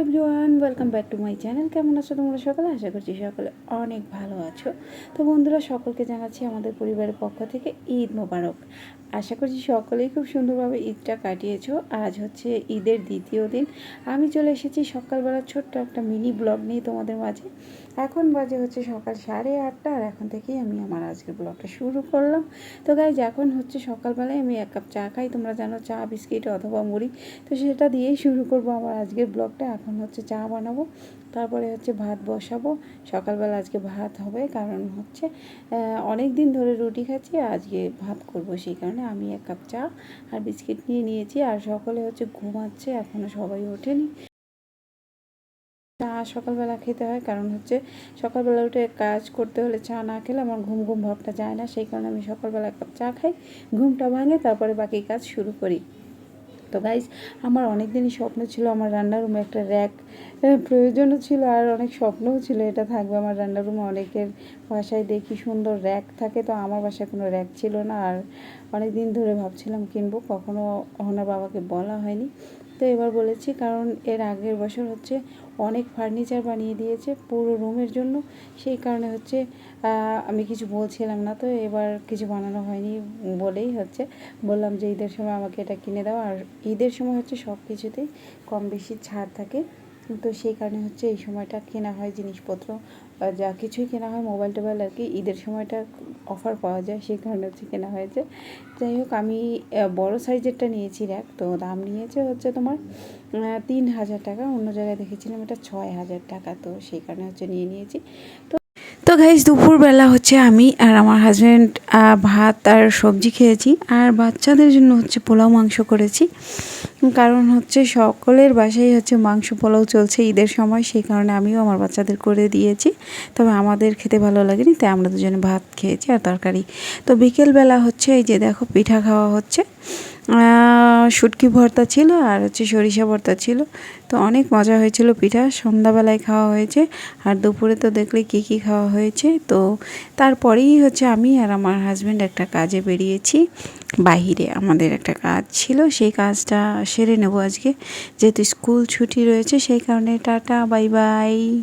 Everyone welcome back to my channel কেমন আছো তোমরা সকলে? আশা করছি সকলে অনেক ভালো আছো। তো বন্ধুরা, সকলকে জানাচ্ছি আমাদের পরিবারের পক্ষ থেকে ঈদ মোবারক। আশা করছি সকলেই খুব সুন্দরভাবে ঈদটা কাটিয়েছো। আজ হচ্ছে ঈদের দ্বিতীয় দিন। আমি চলে এসেছি সকালবেলা ছোট্ট একটা মিনি ব্লগ নিয়ে তোমাদের মাঝে। এখন বাজে হচ্ছে সকাল সাড়ে আটটা, আর এখন থেকেই আমি আমার আজকের ব্লগটা শুরু করলাম। তো গাইজ এখন হচ্ছে সকালবেলায় আমি এক কাপ চা খাই। তোমরা জানো, চা, বিস্কিট অথবা মুড়ি। তো সেটা দিয়েই শুরু করব আমার আজকের ব্লগটা। এখন হচ্ছে চা বানাবো, তারপরে হচ্ছে ভাত বসাবো। সকালবেলা আজকে ভাত হবে, কারণ হচ্ছে অনেক দিন ধরে রুটি খাচ্ছি আজকে ভাত করব সেই কারণে আমি এক কাপ চা আর বিস্কিট নিয়ে নিয়েছি, আর সকলে হচ্ছে ঘুমাচ্ছে এখনও সবাই ওঠেনি। চা সকালবেলা খেতে হয়, কারণ হচ্ছে সকালবেলা উঠে কাজ করতে হলে চা না খেলে আমার ঘুম ঘুম ভাবটা যায় না, সেই কারণে আমি সকালবেলা এক কাপ চা খাই, ঘুমটা ভাঙে, তারপরে বাকি কাজ শুরু করি। তো গাইজ আমার অনেক দিনই স্বপ্ন ছিল আমার রান্নার রুমে একটা র্যাক প্রয়োজনও ছিল আর অনেক স্বপ্নও ছিল, এটা থাকবে আমার রান্নার রুমে অনেকের বাসায় দেখি সুন্দর র্যাক থাকে, তো আমার বাসায় কোনো র্যাক ছিল না। আর অনেক দিন ধরে ভাবছিলাম কিনবো, কখনো ওনার বাবাকে বলা হয়নি। তো এবার বলেছি, কারণ এর আগের বছর হচ্ছে অনেক ফার্নিচার বানিয়ে দিয়েছে পুরো রুমের জন্য। সেই কারণে হচ্ছে আমি কিছু বলছিলাম না তো, এবার কিছু বানানো হয়নি বলেই হচ্ছে। বললাম যে ঈদের সময় আমাকে এটা কিনে দাও, আর ঈদের সময় হচ্ছে সব কিছুতেই কম বেশি ছাড় থাকে। তো সেই কারণে হচ্ছে এই সময়টা কেনা হয় জিনিসপত্র যা কিছুই কেনা হয় মোবাইল টোবাইল আর কি ঈদের সময়টা অফার পাওয়া যায়, সেই কারণে হচ্ছে কেনা হয়েছে। যাই হোক, আমি বড় সাইজেরটা নিয়েছি র্যাক তো দাম নিয়েছে হচ্ছে তোমার তিন হাজার টাকা, অন্য জায়গায় দেখেছিলাম এটা ছয় হাজার টাকা, তো সেই কারণে হচ্ছে নিয়ে নিয়েছি। তো তো গাইজ দুপুরবেলা হচ্ছে আমি আর আমার হাজব্যান্ড ভাত আর সবজি খেয়েছি, আর বাচ্চাদের জন্য হচ্ছে পোলাও মাংস করেছি। কারণ হচ্ছে সকলের বাসায় হচ্ছে মাংস পোলাও চলছে ঈদের সময়, সেই কারণে আমিও আমার বাচ্চাদের করে দিয়েছি। তবে আমাদের খেতে ভালো লাগেনি, তাই আমরা দুজনে ভাত খেয়েছি আর তরকারি। তো বিকেলবেলা হচ্ছে এই যে দেখো পিঠা খাওয়া হচ্ছে। শুটকি ভর্তা ছিল আর হচ্ছে সরিষা ভর্তা ছিল। তো অনেক মজা হয়েছিল পিঠা, সন্ধ্যাবেলায় খাওয়া হয়েছে। আর দুপুরে তো দেখলে কী কী খাওয়া হয়েছে। তো তারপরেই হচ্ছে আমি আর আমার হাজব্যান্ড একটা কাজে বেরিয়েছি। বাহিরে আমাদের একটা কাজ ছিল, সেই কাজটা সেরে নেব আজকে। যেহেতু স্কুল ছুটি রয়েছে, সেই কারণে টাটা, বাই বাই।